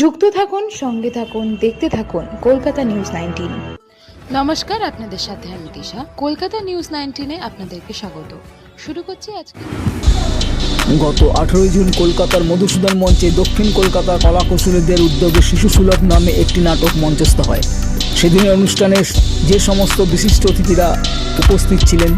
যুক্ত থাকুন সঙ্গে থাকুন দেখতে থাকুন কলকাতা নিউজ নাইনটিন। নমস্কার আপনাদের সাথে আমি দিশা। কলকাতা নিউজ নাইনটিনে আপনাদেরকে স্বাগত। শুরু করছি আজকে। গত আঠেরোই জুন কলকাতার মধুসূদন মঞ্চে দক্ষিণ কলকাতা কলাকুশলীদের উদ্যোগে শিশু সুলভ নামে একটি নাটক মঞ্চস্থ হয়। সেদিনের অনুষ্ঠানে যে সমস্ত বিশিষ্ট অতিথিরা উপস্থিত ছিলেন,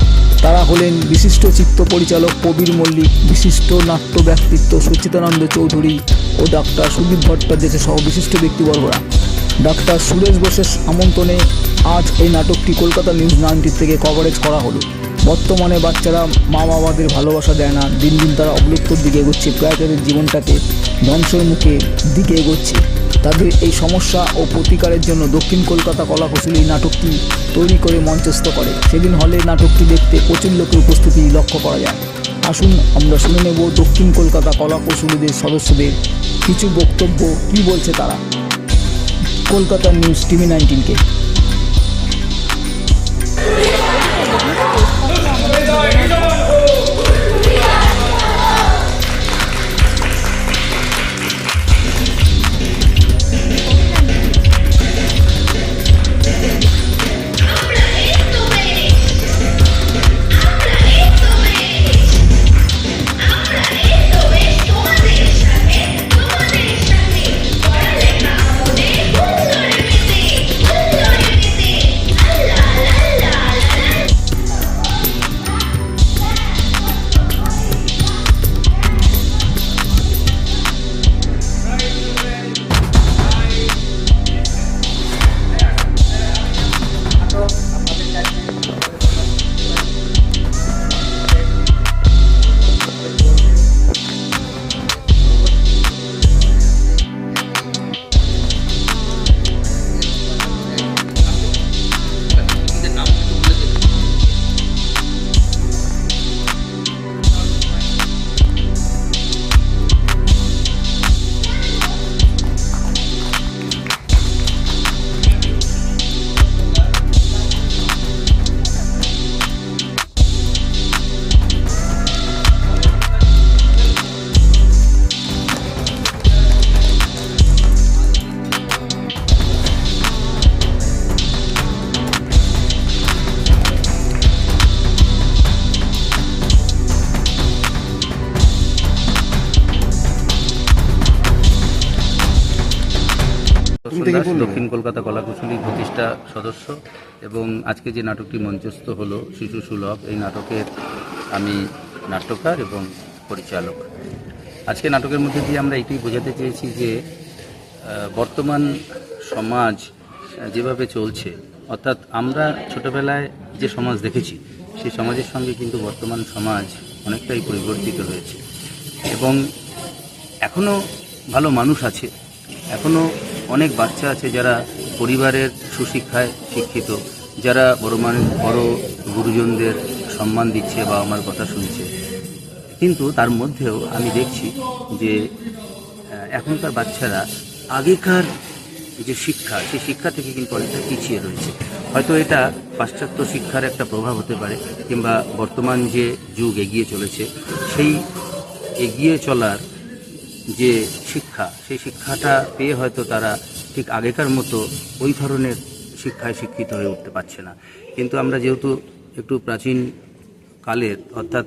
তারা হলেন বিশিষ্ট চিত্র পরিচালক প্রবীর মল্লিক, বিশিষ্ট নাট্য ব্যক্তিত্ব সুচিতানন্দ চৌধুরী ও ডাক্তার সুদীপ ভট্টাচার্য সহ বিশিষ্ট ব্যক্তিবর্গরা। ডাক্তার সুরেশ বোসের আমন্ত্রণে আজ এই নাটকটি কলকাতা নিউজ নাইনটি থেকে কভারেজ করা হলো। বর্তমানে বাচ্চারা মা বাবাদের ভালোবাসা দেয় না, দিন দিন তারা অবলুপ্তর দিকে এগোচ্ছে প্রায় তাদের জীবনটাকে ধ্বংসের মুখে দিকে এগোচ্ছে। তাদের এই সমস্যা ও প্রতিকারের জন্য দক্ষিণ কলকাতা কলাকুশলী এই নাটকটি তৈরি করে মঞ্চস্থ করে। সেদিন হলে নাটকটি দেখতে প্রচুর লোকের উপস্থিতি লক্ষ্য করা যায়। আসুন, আমরা শুনে নেব দক্ষিণ কলকাতা কলা কলাকুশলীদের সদস্যদের কিছু বক্তব্য, কি বলছে তারা? কলকাতা নিউজ টিভি নাইনটিনকে। সদস্য এবং আজকে যে নাটকটি মঞ্চস্থ হলো, শিশু সুলভ, এই নাটকের আমি নাট্যকার এবং পরিচালক। আজকে নাটকের মধ্যে দিয়ে আমরা এটাই বোঝাতে চেয়েছি যে বর্তমান সমাজ যেভাবে চলছে, অর্থাৎ আমরা ছোটবেলায় যে সমাজ দেখেছি, সেই সমাজের সঙ্গে কিন্তু বর্তমান সমাজ অনেকটাই পরিবর্তিত হয়েছে। এবং এখনও ভালো মানুষ আছে এখনও অনেক বাচ্চা আছে যারা পরিবারের সুশিক্ষায় শিক্ষিত, যারা বড় মানুষ বড় গুরুজনদের সম্মান দিচ্ছে বা আমার কথা শুনছে। কিন্তু তার মধ্যেও আমি দেখছি যে এখনকার বাচ্চারা আগেকার যে শিক্ষা, সেই শিক্ষা থেকে কিন্তু অনেকটা পিছিয়ে রয়েছে। হয়তো এটা পাশ্চাত্য শিক্ষার একটা প্রভাব হতে পারে, কিংবা বর্তমান যে যুগ এগিয়ে চলেছে, সেই এগিয়ে চলার যে শিক্ষা, সেই শিক্ষাটা পেয়ে হয়তো তারা ঠিক আগেকার মতো ওই ধরনের শিক্ষায় শিক্ষিত হয়ে উঠতে পারছে না। কিন্তু আমরা যেহেতু একটু প্রাচীন কালের, অর্থাৎ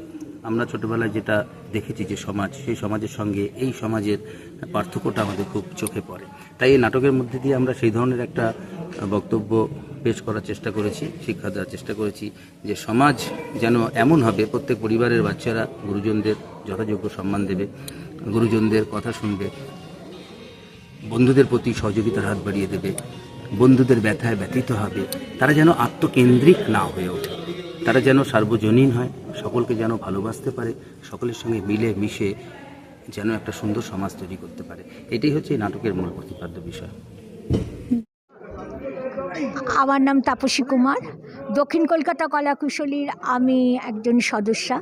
আমরা ছোটোবেলায় যেটা দেখেছি যে সমাজ, সেই সমাজের সঙ্গে এই সমাজের পার্থক্যটা আমাদের খুব চোখে পড়ে। তাই এই নাটকের মধ্যে দিয়ে আমরা সেই ধরনের একটা বক্তব্য পেশ করার চেষ্টা করেছি, শিক্ষা দেওয়ার চেষ্টা করেছি যে সমাজ যেন এমন হবে, প্রত্যেক পরিবারের বাচ্চারা গুরুজনদের যথাযোগ্য সম্মান দেবে। গুরুজনদের কথা শুনবে। বন্ধুদের প্রতি সহযোগিতার হাত বাড়িয়ে দেবে। বন্ধুদের ব্যথায় ব্যথিত হবে। তারা যেন আত্মকেন্দ্রিক না হয়ে ওঠে। তারা যেন সার্বজনীন হয়। সকলকে যেন ভালোবাসতে পারে। সকলের সঙ্গে মিলে মিশে যেন একটা সুন্দর সমাজ তৈরি করতে পারে। এটাই হচ্ছে এই নাটকের মূল প্রতিপাদ্য বিষয়। আমার নাম তাপসী কুমার। দক্ষিণ কলকাতা কলাকুশলীর আমি একজন সদস্যা।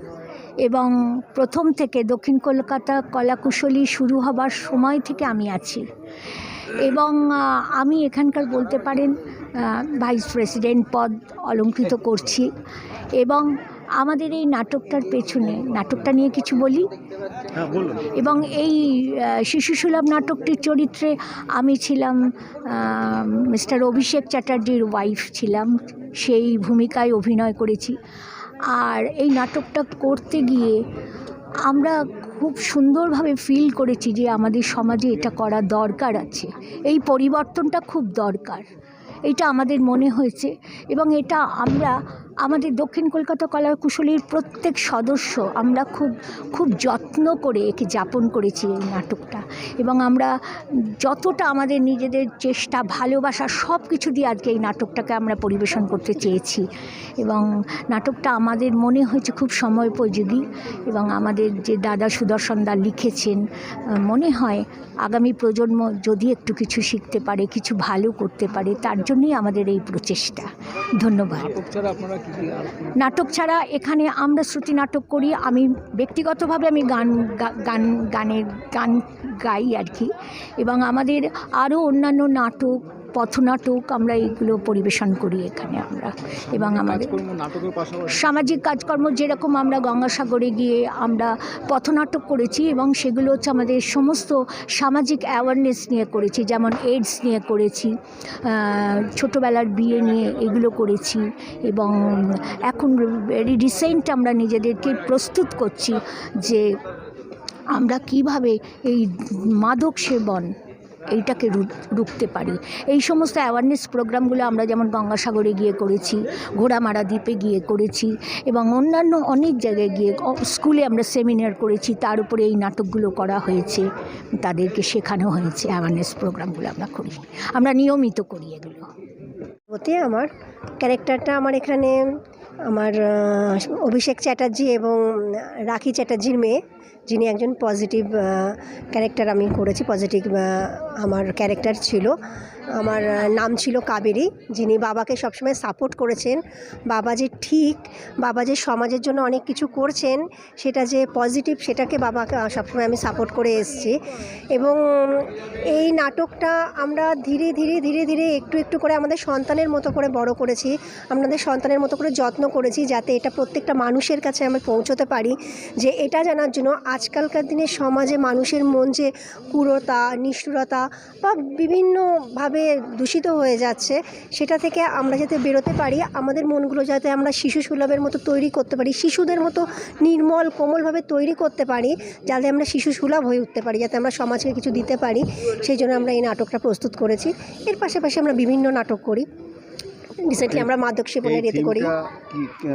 এবং প্রথম থেকে দক্ষিণ কলকাতা কলাকুশলী শুরু হবার সময় থেকে আমি আছি। এবং আমি এখানকার বলতে পারেন ভাইস প্রেসিডেন্ট পদ অলঙ্কৃত করছি। এবং আমাদের এই নাটকটার পেছনে নাটকটা নিয়ে কিছু বলি? এবং এই আহ, শিশু সুলভ নাটকটির চরিত্রে আমি ছিলাম মিস্টার অভিষেক চ্যাটার্জির ওয়াইফ ছিলাম। সেই ভূমিকায় অভিনয় করেছি। আর এই নাটকটা করতে গিয়ে আমরা খুব সুন্দরভাবে ফিল করেছি যে আমাদের সমাজে এটা করা দরকার আছে। এই পরিবর্তনটা খুব দরকার। এটা আমাদের মনে হয়েছে এবং এটা আমরা আমাদের দক্ষিণ কলকাতা কলা কুশলীর প্রত্যেক সদস্য আমরা খুব খুব যত্ন করে একে যাপন করেছি এই নাটকটা। এবং আমরা যতটা আমাদের নিজেদের চেষ্টা, ভালোবাসা সব কিছু দিয়ে আজকে এই নাটকটাকে আমরা পরিবেশন করতে চেয়েছি। এবং নাটকটা আমাদের মনে হয়েছে খুব সময়োপযোগী এবং আমাদের যে দাদা সুদর্শন দা লিখেছেন, মনে হয় আগামী প্রজন্ম যদি একটু কিছু শিখতে পারে, কিছু ভালো করতে পারে, তার জন্যই আমাদের এই প্রচেষ্টা। ধন্যবাদ। নাটক ছাড়া এখানে আমরা শ্রুতি নাটক করি। আমি ব্যক্তিগতভাবে আমি গান গান, গানের, গান গাই আর কি। এবং আমাদের আরও অন্যান্য নাটক পথনাটক আমরা এইগুলো পরিবেশন করি এখানে আমরা। এবং আমাদের সামাজিক কাজকর্ম যেরকম আমরা গঙ্গাসাগরে গিয়ে আমরা পথনাটক করেছি এবং সেগুলো হচ্ছে আমাদের সমস্ত সামাজিক অ্যাওয়ারনেস নিয়ে করেছি যেমন এইডস নিয়ে করেছি ছোটোবেলার বিয়ে নিয়ে এগুলো করেছি এবং এখন ভেরি রিসেন্ট আমরা নিজেদেরকে প্রস্তুত করছি যে আমরা কীভাবে এই মাদক সেবন এইটাকে রুখতে পারি। এই সমস্ত অ্যাওয়ারনেস প্রোগ্রামগুলো আমরা যেমন গঙ্গাসাগরে গিয়ে করেছি, ঘোড়ামারা দ্বীপে গিয়ে করেছি এবং অন্যান্য অনেক জায়গায় গিয়ে স্কুলে আমরা সেমিনার করেছি, তার উপরে এই নাটকগুলো করা হয়েছে, তাদেরকে শেখানো হয়েছে অ্যাওয়ারনেস প্রোগ্রামগুলো আমরা করি। আমরা নিয়মিত করি এগুলো। হতে আমার ক্যারেক্টারটা আমার এখানে, আমার অভিষেক চ্যাটার্জি এবং রাখি চ্যাটার্জির মেয়ে। যিনি একজন পজিটিভ ক্যারেক্টার আমি করেছি পজিটিভ আমার ক্যারেক্টার ছিল। আমার নাম ছিল কাবেরী, যিনি বাবাকে সবসময় সাপোর্ট করেছেন। বাবা যে ঠিক, বাবা যে সমাজের জন্য অনেক কিছু করছেন, সেটা যে পজিটিভ সেটাকে বাবাকে সবসময় আমি সাপোর্ট করে এসেছি। এবং এই নাটকটা আমরা ধীরে ধীরে ধীরে ধীরে একটু একটু করে আমাদের সন্তানের মতো করে বড় করেছি। আমাদের সন্তানের মতো করে যত্ন করেছি যাতে এটা প্রত্যেকটা মানুষের কাছে আমরা পৌঁছতে পারি। যে এটা জানার জন্য আজকালকার দিনে সমাজে মানুষের মন যে কুরতা নিষ্ঠুরতা বা বিভিন্নভাবে দূষিত হয়ে যাচ্ছে সেটা থেকে আমরা যাতে বেরোতে পারি, আমাদের মনগুলো যাতে আমরা শিশু সুলভের মতো তৈরি করতে পারি, শিশুদের মতো নির্মল, কোমলভাবে তৈরি করতে পারি, যাতে আমরা শিশু সুলভ হয়ে উঠতে পারি, যাতে আমরা সমাজকে কিছু দিতে পারি, সেই জন্য আমরা এই নাটকটা প্রস্তুত করেছি। এর পাশাপাশি আমরা বিভিন্ন নাটক করি। রিসেন্টলি আমরা মাদক সেবনের এতে করি।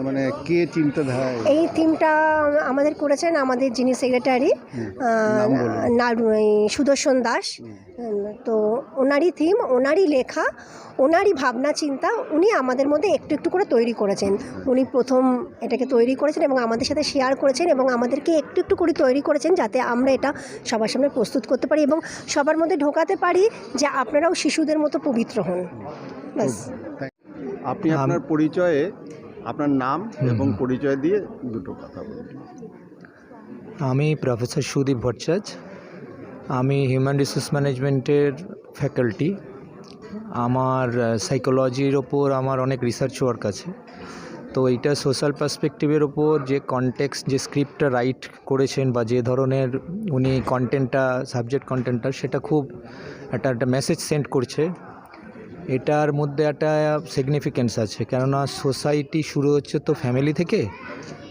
মানে কে চিন্তাধারায় এই থিমটা আমাদের করেছেন আমাদের যিনি সেক্রেটারি বলুন। সুদর্শন দাস। তো ওনারই থিম ওনারই লেখা ওনারই ভাবনা চিন্তা উনি আমাদের মধ্যে একটু একটু করে তৈরি করেছেন। উনি প্রথম এটাকে তৈরি করেছেন এবং আমাদের সাথে শেয়ার করেছেন এবং আমাদেরকে একটু একটু করে তৈরি করেছেন যাতে আমরা এটা সবার সামনে প্রস্তুত করতে পারি এবং সবার মধ্যে ঢোকাতে পারি যে আপনারাও শিশুদের মতো পবিত্র হন। ব্যাস। আপনি আপনার পরিচয়ে আপনার নাম এবং পরিচয় দিয়ে দুটো কথা বলুন। আমি প্রফেসর সুদীপ ভট্টাচার্য। আমি হিউম্যান রিসোর্স ম্যানেজমেন্টের ফ্যাকাল্টি। আমার সাইকোলজির ওপর আমার অনেক রিসার্চ ওয়ার্ক আছে। তো এইটা সোশ্যাল পার্সপেক্টিভের ওপর যে কনটেক্সট যে স্ক্রিপ্টটা রাইট করেছেন বা যে ধরনের উনি কন্টেন্টটা সাবজেক্ট কন্টেন্টটা সেটা খুব একটা একটা মেসেজ সেন্ড করছে। এটার মধ্যে একটা সিগনিফিকেন্স আছে। কেননা সোসাইটি শুরু হচ্ছে তো ফ্যামিলি থেকে।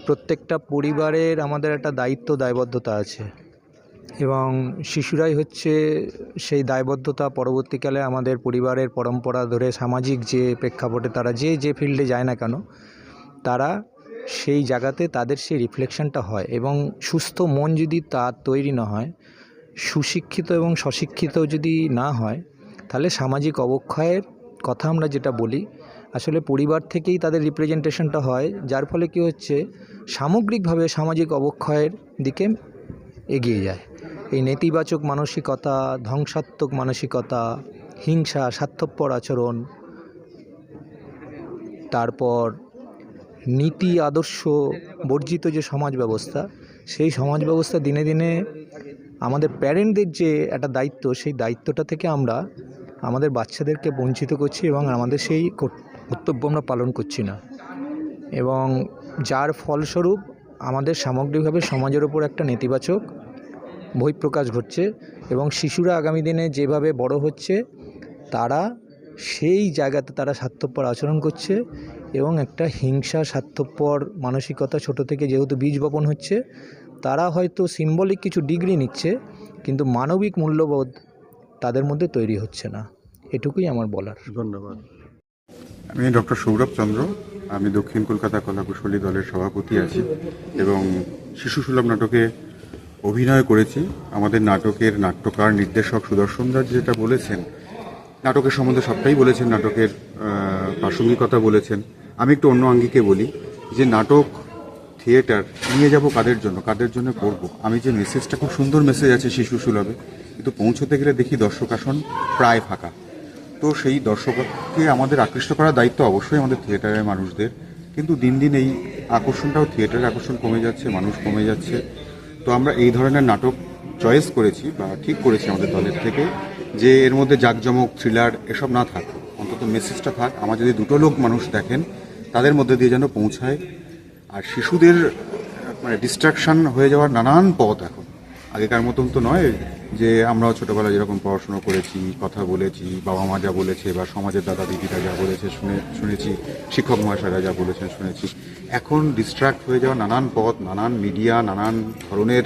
প্রত্যেকটা পরিবারের আমাদের একটা দায়িত্ব, দায়বদ্ধতা আছে। এবং শিশুরাই হচ্ছে সেই দায়বদ্ধতা পরবর্তীকালে আমাদের পরিবারের পরম্পরা ধরে সামাজিক যে প্রেক্ষাপটে তারা যে যে ফিল্ডে যায় না কেন, তারা সেই জায়গাতে তাদের সেই রিফ্লেকশনটা হয়। এবং সুস্থ মন যদি তার তৈরি না হয়, সুশিক্ষিত এবং স্বশিক্ষিত যদি না হয় তাহলে সামাজিক অবক্ষয়ের কথা আমরা যেটা বলি, আসলে পরিবার থেকেই তাদের রিপ্রেজেন্টেশনটা হয়, যার ফলে কী হচ্ছে, সামগ্রিকভাবে সামাজিক অবক্ষয়ের দিকে এগিয়ে যায়। এই নেতিবাচক মানসিকতা, ধ্বংসাত্মক মানসিকতা, হিংসা, স্বার্থপর আচরণ, তারপর নীতি, আদর্শ, বর্জিত যে সমাজ ব্যবস্থা, সেই সমাজ ব্যবস্থা দিনে দিনে আমাদের প্যারেন্টদের যে একটা দায়িত্ব, সেই দায়িত্বটা থেকে আমরা আমাদের বাচ্চাদেরকে বঞ্চিত করছি এবং আমাদের সেই কর্তব্য আমরা পালন করছি না। এবং যার ফলস্বরূপ আমাদের সামগ্রিকভাবে সমাজের ওপর একটা নেতিবাচক বহিঃপ্রকাশ ঘটছে এবং শিশুরা আগামী দিনে যেভাবে বড় হচ্ছে, তারা সেই জায়গাতে তারা স্বার্থপর আচরণ করছে এবং একটা হিংসা, স্বার্থপর মানসিকতা ছোট থেকে যেহেতু বীজ বপন হচ্ছে, তারা হয়তো সিম্বলিক কিছু ডিগ্রি নিচ্ছে, কিন্তু মানবিক মূল্যবোধ তাদের মধ্যে তৈরি হচ্ছে না। এটুকুই আমার বলার। ধন্যবাদ। আমি ডক্টর সৌরভ চন্দ্র। আমি দক্ষিণ কলকাতা কলাকুশলী দলের সভাপতি আছি এবং শিশু সুলভ নাটকে অভিনয় করেছি। আমাদের নাটকের নাট্যকার নির্দেশক সুদর্শন দাস যেটা বলেছেন নাটকের সম্বন্ধে সবটাই বলেছেন নাটকের প্রাসঙ্গিকতা বলেছেন। আমি একটু অন্য আঙ্গিকে বলি যে নাটক থিয়েটার নিয়ে যাব কাদের জন্য? কাদের জন্য করব? আমি যে মেসেজটা খুব সুন্দর মেসেজ আছে শিশু সুলভে, কিন্তু পৌঁছতে গেলে দেখি দর্শক আসন প্রায় ফাঁকা। তো সেই দর্শককে আমাদের আকৃষ্ট করার দায়িত্ব অবশ্যই আমাদের থিয়েটারের মানুষদের, কিন্তু দিন দিন এই আকর্ষণটাও থিয়েটারের আকর্ষণ কমে যাচ্ছে, মানুষ কমে যাচ্ছে। তো আমরা এই ধরনের নাটক চয়েস করেছি বা ঠিক করেছি আমাদের দলের থেকে, যে এর মধ্যে জাঁকজমক থ্রিলার এসব না থাক, অন্তত মেসেজটা থাক। আমার যদি দুটো লোক মানুষ দেখেন, তাদের মধ্যে দিয়ে যেন পৌঁছায় আর শিশুদের মানে ডিস্ট্রাকশন হয়ে যাওয়ার নানান পথ এখন। আগেকার মতন তো নয় যে আমরাও ছোটবেলায় যেরকম পড়াশুনো করেছি, কথা বলেছি, বাবা মা যা বলেছে, বা সমাজের দাদা দিদিরা যা বলেছে, শুনে, শুনেছি, শিক্ষক মহাশয়রা যা বলেছেন, শুনেছি। এখন ডিস্ট্রাক্ট হয়ে যাওয়া নানান পথ, নানান মিডিয়া নানান ধরনের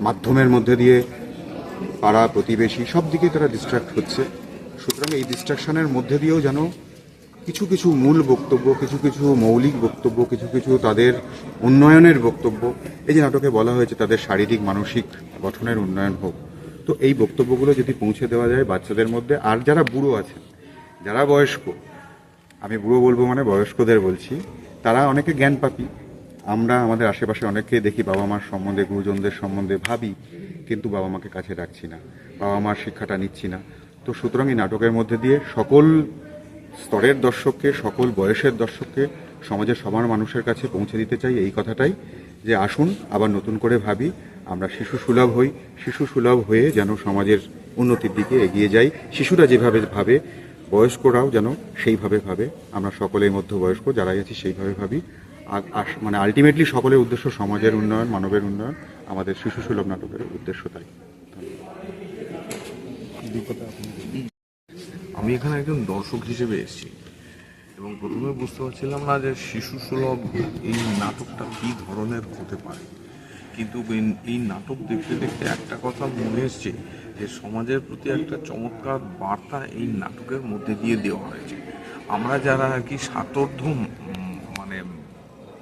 মাধ্যমের মধ্যে দিয়ে পাড়া প্রতিবেশী সব দিকে তারা ডিস্ট্রাক্ট হচ্ছে। সুতরাং এই ডিস্ট্রাকশনের মধ্যে দিয়েও যেন কিছু কিছু মূল বক্তব্য, কিছু কিছু মৌলিক বক্তব্য, কিছু কিছু তাদের উন্নয়নের বক্তব্য, এই যে নাটকে বলা হয়েছে তাদের শারীরিক, মানসিক গঠনের উন্নয়ন হোক। তো এই বক্তব্যগুলো যদি পৌঁছে দেওয়া যায় বাচ্চাদের মধ্যে, আর যারা বুড়ো আছেন, যারা বয়স্ক, আমি বুড়ো বলব মানে বয়স্কদের বলছি, তারা অনেকে জ্ঞান পাপি। আমরা আমাদের আশেপাশে অনেককে দেখি বাবা মার সম্বন্ধে, গুরুজনদের সম্বন্ধে ভাবি, কিন্তু বাবা মাকে কাছে রাখছি না, বাবা মার শিক্ষাটা নিচ্ছি না। তো সুতরাং এই নাটকের মধ্যে দিয়ে সকল স্তরের দর্শককে, সকল বয়সের দর্শককে, সমাজের সবার মানুষের কাছে পৌঁছে দিতে চাই এই কথাটাই যে আসুন, আবার নতুন করে ভাবি, আমরা শিশু সুলভ হই, শিশু সুলভ হয়ে যেন সমাজের উন্নতির দিকে এগিয়ে যাই। শিশুরা যেভাবে ভাবে, বয়স্করাও যেন সেইভাবে ভাবে। আমরা সকলের মধ্যে বয়স্ক যারাই আছি সেইভাবে ভাবি। মানে আলটিমেটলি সকলের উদ্দেশ্য সমাজের উন্নয়ন, মানবের উন্নয়ন, আমাদের শিশু সুলভ নাটকের উদ্দেশ্য তাই। আমি এখানে একজন দর্শক হিসেবে এসেছি। এবং প্রথমে বুঝতে পারছিলাম না যে শিশু সুলভ এই নাটকটা কী ধরনের হতে পারে। কিন্তু এই- নাটক দেখতে দেখতে একটা কথা মনে এসছে যে সমাজের প্রতি একটা চমৎকার বার্তা এই নাটকের মধ্যে দিয়ে দেওয়া হয়েছে। আমরা যারা আর কি সাতর্ধ মানে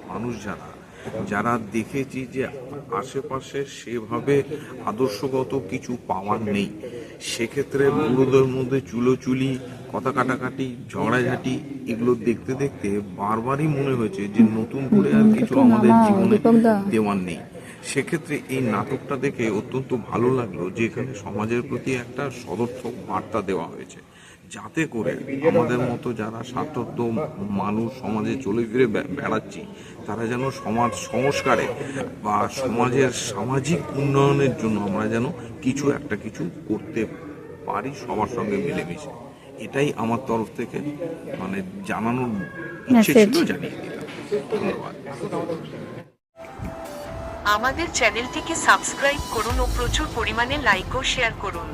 মানুষ যারা যারা দেখেছি যে আশেপাশে সেভাবে আদর্শগত কিছু পাওয়ার নেই সেক্ষেত্রে বুড়োদের মধ্যে চুলোচুলি কথা কাটাকাটি ঝগড়াঝাটি এগুলো দেখতে দেখতে বারবারই মনে হয়েছে যে নতুন করে আর কিছু আমাদের জীবনে দেওয়ার নেই। সেক্ষেত্রে এই নাটকটা দেখে অত্যন্ত ভালো লাগল যে এখানে সমাজের প্রতি একটা সদর্থক বার্তা দেওয়া হয়েছে। যাতে করে আমাদের মতো যারা স্বার্থত্ব মানুষ সমাজে চলে ফিরে বেড়াচ্ছি তারা যেন সমাজ সংস্কারে বা সমাজের সামাজিক উন্নয়নের জন্য আমরা যেন কিছু একটা কিছু করতে পারি সবার সঙ্গে মিলেমিশে। এটাই আমার তরফ থেকে মানে জানানোর ইচ্ছে ছিল জানিয়ে দিলাম। ধন্যবাদ। আমাদের চ্যানেলটিকে সাবস্ক্রাইব করুন ও প্রচুর পরিমাণে লাইক ও শেয়ার করুন।